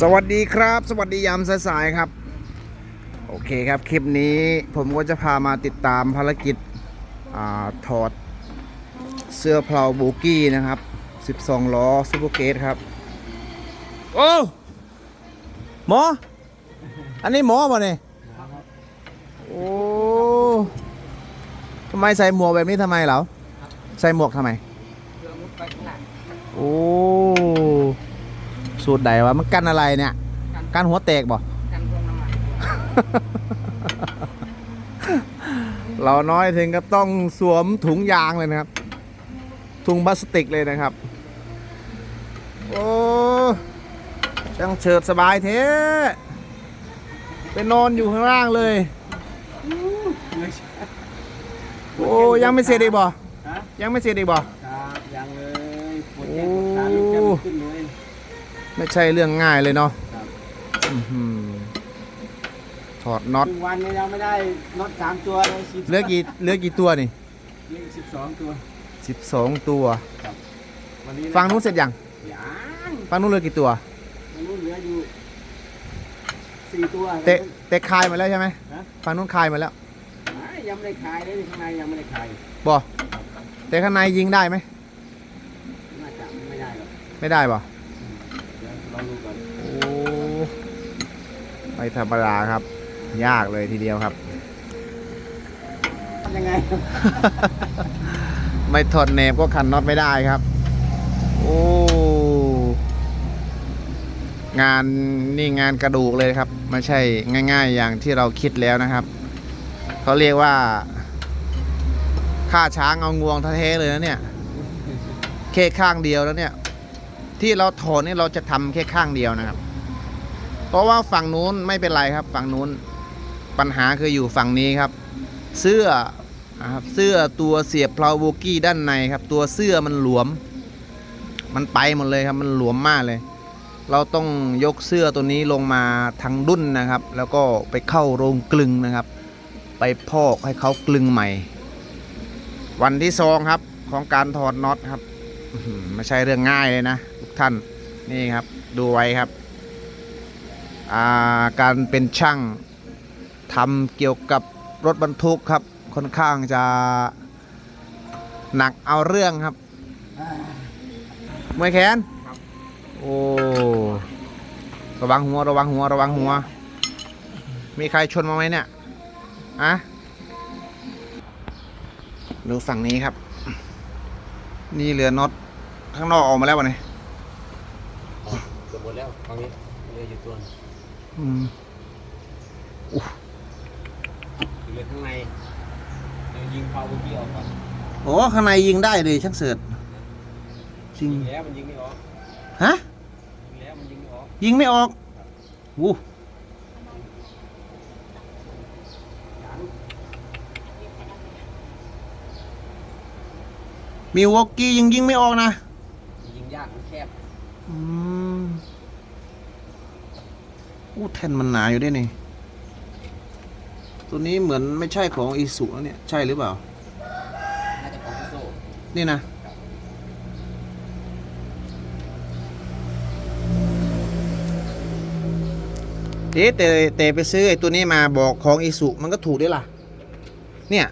สวัสดีครับ สวัสดียามสายๆครับ โอเคครับ คลิปนี้ผมก็จะพามาติดตามภารกิจอถอดเสื้อเพลาโบกี้นะครับ 12 ล้อซูเปอร์เกตครับ โอ้หมอ อันนี้หมอป่ะเนี่ยโอ้ทำไมใส่หมวกแบบนี้ทำไมเหรอใส่หมวกทำไมโอ้ สูตรใดวะมันกันอะไรเนี่ย กันหัวแตกบ่กันพวงน้ำมันเราน้อยถึงก็ต้องสวมถุงยางเลยนะครับ ถุงพลาสติกเลยนะครับ โอ้ช่างเฉิดสบายเท้ไปนอนอยู่ข้างล่างเลย โอ้ยังไม่เสร็จอีกบ่ฮะยังไม่เสร็จอีกบ่ครับยังเลยปวดโอ้ ไม่ขึ้นเลยไม่ใช่เรื่องง่ายเลยเนาะครับอื้อหือถอดน็อตครึ่งวันนี้ยังไม่ได้น็อตสามตัวเลยสิบเหลือกี่เหลือกี่ตัวนี่เหลือสิบสองตัว12ตัว วันนี้ะฟังนู้นเสร็จยังยังฟังนู้นเหลือกี่ตัวฟังนู้นเหลืออยู่สี่ตัวเตะเตะคายมาแล้วใช่ไหมฮะฟังนู้นคายมาแล้วอ่ายังไม่ได้ขายเลยข้างในยังไม่ได้ขายบ่แต่ข้างในยิงได้ไหมน่าจะไม่ได้หรอกไม่ได้บ่เดี๋ยว ลองดูก่อนโอ้ไม่ธรรมดาครับ ยากเลยทีเดียวครับ ยังไง ไม่ถอดเนบก็ขันน็อตไม่ได้ครับ โอ้งานนี่งานกระดูกเลยครับไม่ใช่ง่าย ๆ อย่างที่เราคิดแล้วนะครับเขาเรียกว่าฆ่าช้างเอางวงแท้ๆเลยนะเนี่ยแค่ข้างเดียวแล้วเนี่ย ที่เราถอนนี่เราจะทำแค่ข้างเดียวนะครับ เพราะว่าฝั่งนู้นไม่เป็นไรครับ ฝั่งนู้นปัญหาคืออยู่ฝั่งนี้ครับ เสื้อครับเสื้อตัวเสียบเพลาโบกี้ด้านในครับ ตัวเสื้อมันหลวม มันไปหมดเลยครับ มันหลวมมากเลย เราต้องยกเสื้อตัวนี้ลงมาทางดุ้นนะครับ แล้วก็ไปเข้าโรงกลึงนะครับ ไปพอกให้เขากลึงใหม่ วันที่สองครับของการถอดน็อตครับ ไม่ใช่เรื่องง่ายเลยนะทุกท่านนี่ครับดูไว้ครับาการเป็นช่างทำเกี่ยวกับรถบรรทุกครับค่อนข้างจะหนักเอาเรื่องครับมวยแขนโอ้ระวังหัวระวังหัวระวังหัว มีใครชนมาไหมเนี่ยอะดูฝั่งนี้ครับ นี่เหลือน็อต ข้างนอกออกมาแล้ววะเนี่ยเกือบหมดแล้วตอนนี้เหลืออยู่ตัวหนึ่งอืมเหลือข้างในเดี๋ยวยิงพาวเมื่อกี้ออกก่อนโอ้ข้างในยิงได้เลยช่างเสิร์ตจริงยิงแล้วมันยิงไม่ออกฮะยิงแล้วมันยิงไม่ออกยิงไม่ออกวู้มิววอกกี้ยังยิงไม่ออกนะ ยิงยากมันแคบ อืมอู้แท่นมันหนาอยู่ด้วยนี่ ตัวนี้เหมือนไม่ใช่ของอีสุแล้วเนี่ย ใช่หรือเปล่า น่าจะของพิโซ่นี่นะ เอ๊ะแต่แต่ไปซื้อไอ้ตัวนี้มาบอกของอีสุมันก็ถูกด้วยล่ะ เนี่ย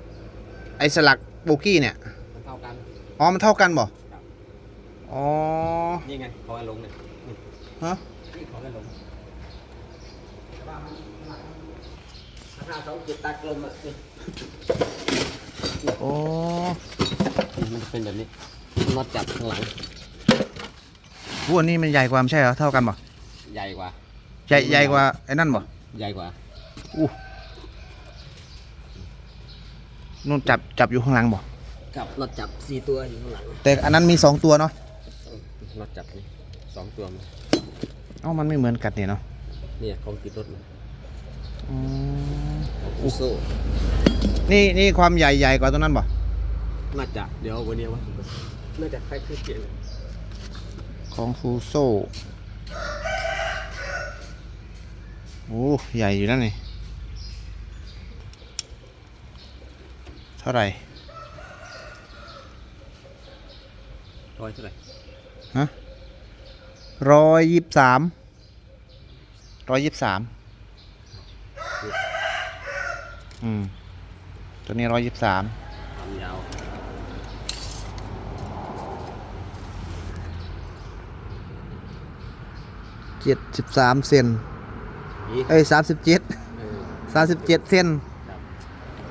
ไอ้สลักโบกี้เนี่ย มันเท่ากัน อ๋อ มันเท่ากันบ่ อ๋อ นี่ไงขอให้ลงเนี่ยนี่ฮะ นี่ขอให้ลงห้าสองเจ็ดตากลมอะนี่โอ้มันจะเป็นแบบนี้น็อตจับข้างหลังพวกนี้มันใหญ่กว่าไม่ใช่เหรอ เท่ากันบ่ใหญ่กว่า ใหญ่ใหญ่กว่าไอ้นั่นบ่ใหญ่กว่าอู้นู่นจับจับอยู่ข้างหลังบ่กับน็อตจับสี่ตัวอยู่ข้างหลังแต่อันนั้นมีสองตัวเนาะ น็อตจับนี่สองตัวมันเอ้ามันไม่เหมือนกันเนี่ยเนาะเนี่ยของติดรถมันอืมอุโซ่นี่นี่ความใหญ่ใหญ่กว่าตัวนั้นบ่น่าจะเดี๋ยววันนี้ว่าน่าจะคล้ายๆเกียร์เลยของฟูโซโอ้ใหญ่อยู่นั่นนี่เท่าไหร่ร้อยเท่าไหร่ ฮะร้อยยี่สิบสามร้อยยี่สิบสามอืม ตัวนี้ร้อยยี่สิบสามความยาวเจ็ดสิบสามเซนนี่เอ้ยสามสิบเจ็ดเออสามสิบเจ็ดเซนครับ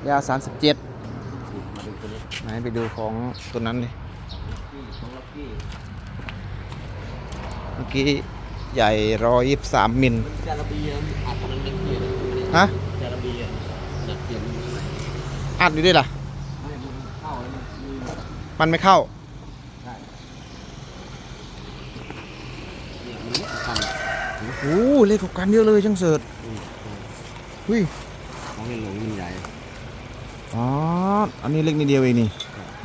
ยาวสามสิบเจ็ดมาดูตัวนี้ไหนไปดูของตัวนั้นดิที่ของลักกี้ เมื่อกี้ใหญ่ร้อยยี่สิบสามมิลจาระบีอะอัดมันเล็กเกียร์ฮะจาระบีอะดัดเกียร์มันไม่อัดอยู่ด้วยล่ะมันเข้าแล้วมันมีมันไม่เข้าใช่เนี่ยมันไม่ทำโอ้เล็กกว่ากันเยอะเลยช่างเสิร์ตอืมอืมหุ้ยของเห็นหลงมันใหญ่อ๋อ อันนี้เล็กนิดเดียวเองนี่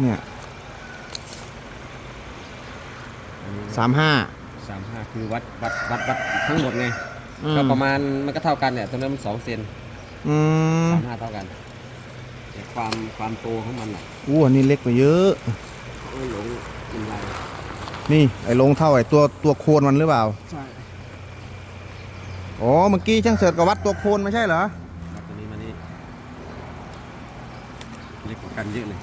เนี่ยอันนี้สามห้า สามห้าคือวัดวัดวัดวัดทั้งหมดไงก็ประมาณมันก็เท่ากันเนี่ยตรงนั้นมันสองเซนอืมสามห้าเท่ากันแต่ความความโตของมันอะอู้อันนี้เล็กกว่าเยอะเออหลงมันใหญ่นี่ไอ้ลงเท่าไอ้ตัวตัวโคนมันหรือเปล่า ใช่อ๋อ เมื่อกี้ช่างเสิร์ตก็วัดตัวโคนไม่ใช่เหรอครับตัวนี้มานี่เล็กกว่ากันเยอะเลย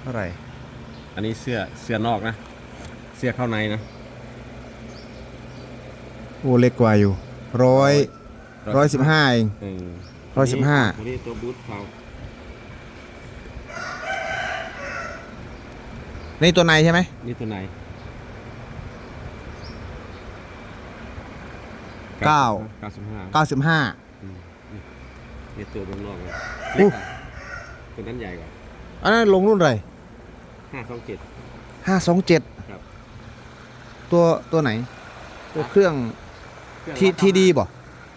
เท่าไหร่ อันนี้เสื้อเสื้อนอกนะเสื้อเข้าในนะ โอ้เล็กกว่าอยู่ร้อยร้อยสิบห้าเองเออร้อยสิบห้าอันนี้ตัวบูทเขานี่ตัวในใช่ไหมนี่ตัวไหนเก้าเก้าสิบห้าเก้าสิบห้า อืมนี่นี่ตัวบนนอกเลยอู้เล็กกว่าตัวนั้นใหญ่กว่าอันนั้นลงรุ่นอะไรห้าสองเจ็ดห้าสองเจ็ดครับ ตัวตัวไหน ตัวเครื่องเครื่องทีวัทีดีบ่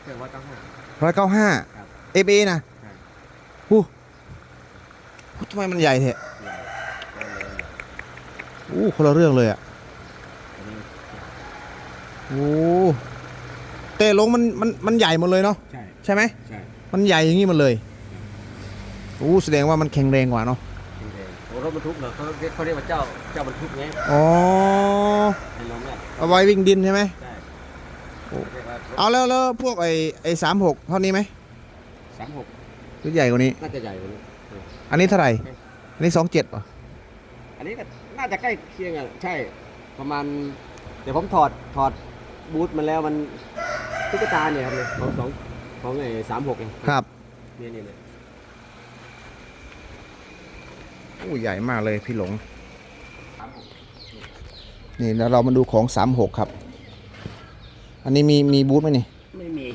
เครื่องวัดเก้าห้า ร้อยเก้าห้าครับ เอฟเอนะใช่อู้หูทำไมมันใหญ่เถอะใหญ่ก็เลยอู้คนละเรื่องเลยอะอันนี้โอ้แต่ลงมันมันมันใหญ่หมดเลยเนาะใช่ใช่ไหม ใช่ มันใหญ่อย่างนี้หมันเลยอู้แสดงว่ามันแข็งแรงกว่าเนาะจ ริงๆโอ้รถบรรทุกเนาะเขาเรียกเขาเรียกว่าเจ้าเจ้าบรรทุกไงอ๋อไอ้ลงเนี่ยเอาไว้วิ่งดินใช่ไหมใช่โอ้เรียกว่าเอาแล้วแล้วพวกไอ้ไอ้สามหกเท่านี้ไหมสามหกหรือใหญ่กว่านี้ น่าจะใหญ่กว่านี้เอออันนี้เท่าไหร่ อันนี้สองเจ็ดป่ะอันนี้ก็น่าจะใกล้เคียงอะใช่ประมาณ เดี๋ยวผมถอดถอดบูทมันแล้วมันตุ๊กตาเนี่ยครับเนี่ยของสองของไอ้สามหกเองครับ เนี่ยเนี่ยเนี่ย อู้ใหญ่มากเลยพี่หลงสามหกนี่แล้วเรามาดูของสามหกครับ อันนี้มีมีบูธไหมนี่ ไม่มี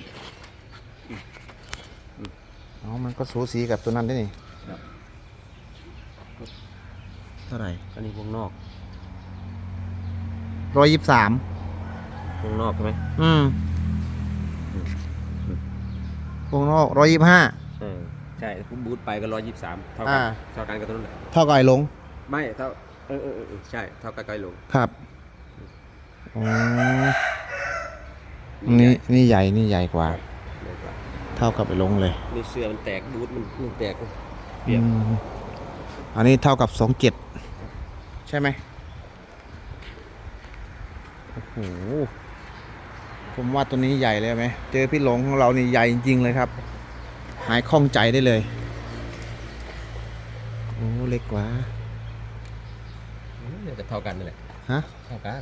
อ๋อมันก็สูสีกับตัวนั้นได้นี่ครับเท่าไหร่อันนี้วงนอกร้อยยี่สิบสามวงนอกใช่ไหมอืมวงนอกร้อยยี่สิบห้าเออ ใช่ผมบูทไปก็ร้อยยี่สิบสามเท่ากัอ่านเท่ากันกับตัวนั้นแหละเท่ากับไอ้หลงไม่เท่าเออเออเออเออใช่เท่ากับไกลลงครับอ๋อนี่นี่ใหญ่นี่ใหญ่กว่าเล็กกว่าเท่ากับไอ้หลงเลยนี่เสื้อมันแตกบูทมันมันแตกเปรียบอืมอันนี้เท่ากับสองเจ็ดใช่ไหมโอ้โหผมว่าตัวนี้ใหญ่เลยไหมเจอพี่หลงของเรานี่ใหญ่จริงๆเลยครับ หายคล่องใจได้เลย โอ้เล็กกว่าเนี่ยจะเท่ากันนั่นแหละฮะ เท่ากัน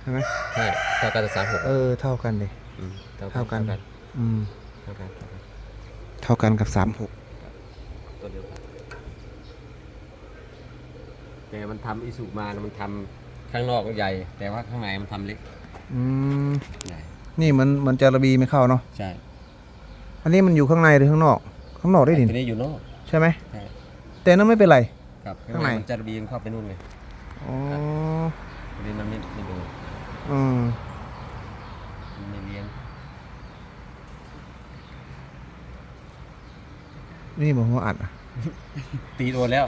ใช่ไหมใช่เท่ากันแต่สามหกเออ เท่ากันเลย เท่ากัน อืมเท่ากันเท่ากันเท่ากันกับสามหกตัวเดียวกันแต่มันทำอิสุมานะมันทำข้างนอกใหญ่ แต่ว่าข้างในมันทำเล็ก อืม ใหญ่ นี่มันมันจาระบีไม่เข้าเนาะ ใช่ อันนี้มันอยู่ข้างในหรือข้างนอก ข้างนอกได้ดิตัวนี้อยู่นอก ใช่ไหมใช่ แต่นั่นไม่เป็นไร ครับข้างใน มันจะระเบียงเข้าไปนู่นเลยอ๋อตัวนี้มันไม่ไม่ดูอืมมันไม่เลี้ยงนี่บอกว่าอัดอะตีโดนแล้ว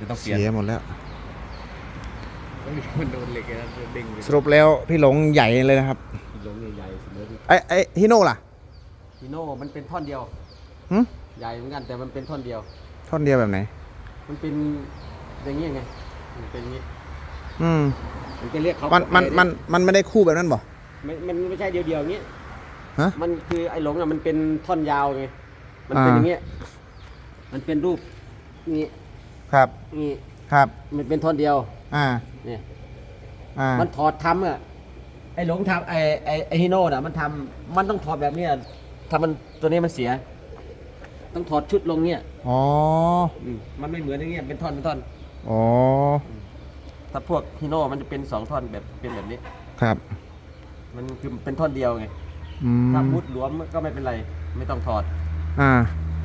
จะต้องเปลี่ยนเสียหมดแล้ว มันโดนเหล็กแล้วเด้งสรุปแล้วพี่หลงใหญ่เลยนะครับ ลงใหญ่ๆเสมอที่ไอ้ไอ้ฮิโน่ล่ะ ฮีโน่มันเป็นท่อนเดียวหึใหญ่เหมือนกันแต่มันเป็นท่อนเดียว ท่อนเดียวแบบไหน มันเป็นอย่างนี้ไงมันเป็นอย่างนี้อืมมันจะเรียกเขามันมันมันมันไม่ได้คู่แบบนั้นบ่มันมันไม่ใช่เดียวๆอย่างนี้ ฮะ มันคือไอ้หลงอะมันเป็นท่อนยาวไงมันเป็นอ่า อย่างเงี้ยมันเป็นรูปนี้ครับ นี่ครับ มันเป็นท่อนเดียวอ่า เนี่ยอ่า มันถอดทำอะไอ้หลงทำไอ้ไอ้ไอ้ฮิโน่น่ะมันทำมันต้องถอดแบบเนี้ย ถ้ามันตัวนี้มันเสีย ต้องถอดชุดลงเนี่ยอ๋อ อืมมันไม่เหมือนอย่างเงี้ยเป็นท่อนเป็นท่อน อ๋อ ถ้าพวกฮิโน่มันจะเป็นสองท่อนแบบเป็นแบบนี้ ครับ มันคือเป็นท่อนเดียวไงอืมถ้ามุดหลวมก็ไม่เป็นไร ไม่ต้องถอด อ่า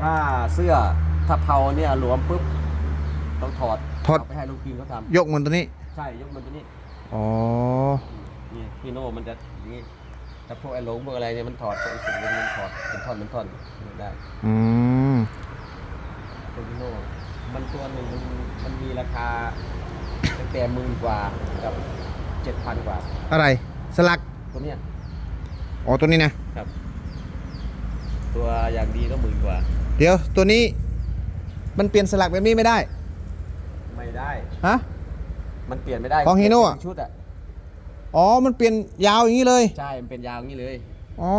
ถ้าเสื้อถ้าเผาเนี่ยหลวมปุ๊บต้องถอดถอด เาไปให้ลูกกินเขาทยกมันตัวนี้ำใช่ยกมันตัวนี้อ๋อ นี่พี่โน่มันจะอย่างนี้ ถ้าพวกไอ้หลงพวกอะไรเนี่ยมันถอดพวกไอ้สิ่งนี้มันถอดเป็นท่อนเป็นท่อนไม่ได้อืมตัวพี่โน่มันตัวหนึ่งมันมันมีราคาตั้งแต่หมื่นกว่ากับเจ็ดพันกว่า อะไร สลักตัวเนี้ยอ๋อตัวนี้นะครับ ตัวอย่างดีก็หมื่นกว่า เดี๋ยวตัวนี้ มันเปลี่ยนสลักแบบนี้ไม่ได้ ไม่ได้ฮะมันเปลี่ยนไม่ได้ของ Hino อะเป็นชุดอะ อ๋อ มันเปลี่ยนยาวอย่างนี้เลย ใช่ มันเป็นยาวอย่างนี้เลยอ๋อ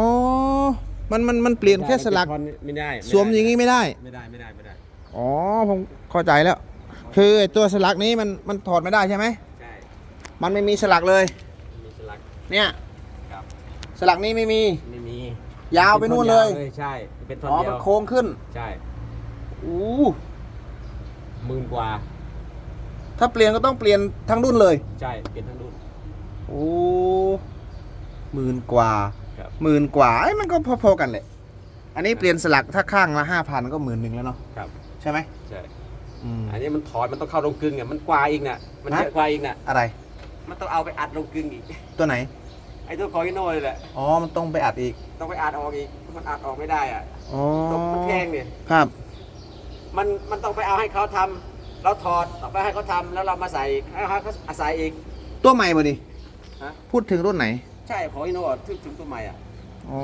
มันมันมันเปลี่ยนแค่สลักไม่ได้ไม่ได้สวมอย่างนี้ไม่ได้ ไม่ได้ไม่ได้ไม่ได้ อ๋อ ผมเข้าใจแล้ว คือไอ้ตัวสลักนี้มันมันถอดไม่ได้ใช่ไหมใช่ มันไม่มีสลักเลย มีสลัก เนี่ยครับ สลักนี้ไม่มี ไม่มี ยาวไปนู่นเลย ใช่ เป็นท่อนอ๋อเดียมันวโค้งขึ้น ใช่ อู้หมื่นกว่า ถ้าเปลี่ยนก็ต้องเปลี่ยนทั้งรุ่นเลย ใช่ เปลี่ยนทั้งรุ่นโอ้หมื่นกว่าครับ หมื่นกว่าไอ้ยมันก็พอๆกันแหละ อันนี้เปลี่ยนสลักถ้าข้างละห้าพันก็หมื่นหนึ่งแล้วเนาะครับ ใช่ไหมใช่อืม อันนี้มันถอดมันต้องเข้าลงกลึงอะมันกว่าอีกน่ะมันฮะ เยอะกว่าอีกน่ะอะไร มันต้องเอาไปอัดลงกลึงอีก ตัวไหน ไอ้ตัวคอยิโน่เลยแหละอ๋อ มันต้องไปอัดอีก ต้องไปอัดออกอีกมันอัดออกไม่ได้อะอ๋อตกมันแพงเนี่ยครับ มันมันต้องไปเอาให้เขาทำเราถอดเอาไปให้เขาทำแล้วเรามาใส่ให้เขาอาศัยอีกตัวใหม่บ่ดิ ฮะ พูดถึงรุ่นไหน ใช่ของอิโน่ถึงถึงตัวใหม่อะ อ๋อ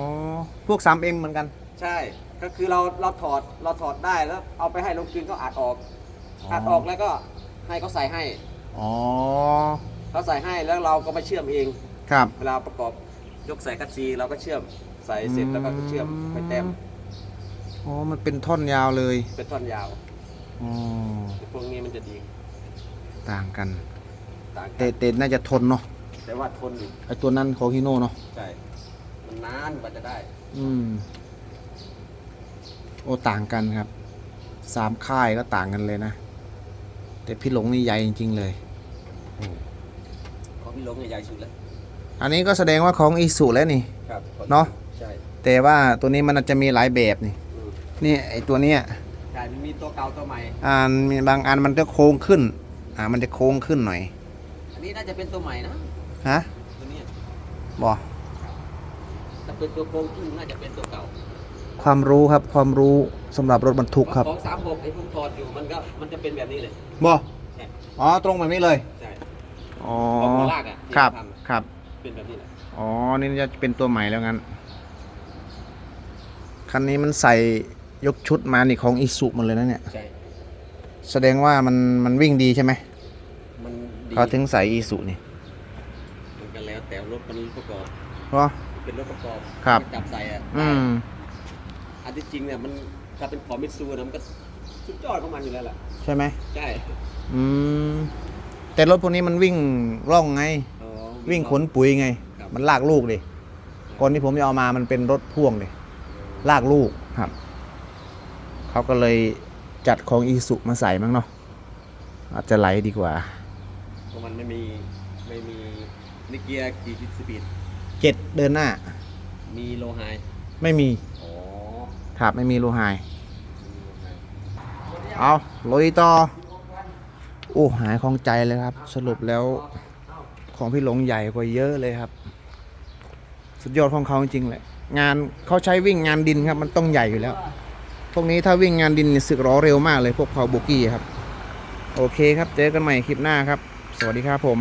พวก 3M เหมือนกัน ใช่ ก็คือเราเราถอดเราถอดได้แล้วเอาไปให้ลงกลึงเขาอัดออกอ๋ออัอัดออกแล้วก็ให้เขาใส่ให้ อ๋อ เขาใส่ให้แล้วเราก็มาเชื่อมเอง ครับ เวลาประกอบยกใส่กัดซีเราก็เชื่อมใส่เสร็จแล้วก็เชื่อมไปแต้มอ๋อ มันเป็นท่อนยาวเลย เป็นท่อนยาว อ๋อ พวกนี้มันจะดี ต่างกัน ต่างกัแต่นแต่น่าจะทนเนาะ แต่ว่าทนอยู่ไอตัวนั้นของฮิโน่เนาะใช่มันนานกว่าจะได้ อืม โอ้ต่างกันครับสามค่ายก็ต่างกันเลยนะ แต่พี่หลงนี่ใหญ่จริง ๆ เลย ของพี่ลงเนี่ยใหญ่สุดแล้วอันนี้ก็แสดงว่าของอีสุแล้วนี่ ครับเนาะใช่แต่ว่าตัวนี้มันอาจจะมีหลายแบบนี่ อืมนี่ไอตัวเนี้ย ใช่มันมีตัวเก่าตัวใหม่ อ่านมีบางอันมันจะโค้งขึ้น อ่า มันจะโค้งขึ้นหน่อย อันนี้น่าจะเป็นตัวใหม่นะ ฮะตัวเนี้ยบอถ้าเป็นตัวโครงขึ้นน่าจะเป็นตัวเก่าความรู้ครับความรู้สำหรับรถบรรทุกครับของสามหกไอ้ผมถอดอยู่มันก็มันจะเป็นแบบนี้เลยบอใช่อ๋อตรงแบบนี้เลยใช่อ๋อของหัวลากอะที่ครับทำครับเป็นแบบนี้แหละอ๋อนี่จะเป็นตัวใหม่แล้วงั้นคันนี้มันใส่ยกชุดมานี่ของอิสุหมดเลยนะเนี่ย ใช่แสดงว่ามันมันวิ่งดีใช่ไหมมันดีเขาถึงใส่อิสุนี่มันกัน แล้วแต่รถมันประกอบเพราะเป็นรถประกอบครับ จับใส่อะอืม อันที่จริงเนี่ยมันถ้าเป็นของมิตซูนะมันก็สุดยอดของมันอยู่แล้วแหละใช่ไหมใช่อืม แต่รถพวกนี้มันวิ่งร่องไง อ๋อ วิ่งขนปุ๋ยไง ครับ มันลากลูกดิก่อนที่ผมจะเอามามันเป็นรถพ่วงดิลากลูกครับ เขาก็เลยจัดของอีสุมาใส่มั้งเนาะอาจจะไหลดีกว่า เพราะมันไม่มีไม่มี นิเกียร์กี่สปีดเจ็ดเดินหน้า มีโลไฮไม่มีอ๋อครับไม่มีโลหายมีโลไฮเอาลุยต่อโอ้หายของใจเลยครับ สรุปแล้วของพี่หลงใหญ่กว่าเยอะเลยครับ สุดยอดของเขาจริงๆเลยงานเขาใช้วิ่งงานดินครับ มันต้องใหญ่อยู่แล้ว พวกนี้ถ้าวิ่งงานดินนี่สึกล้อเร็วมากเลยพวกเขาโบกี้ครับ โอเคครับ เจอกันใหม่คลิปหน้าครับ สวัสดีครับผม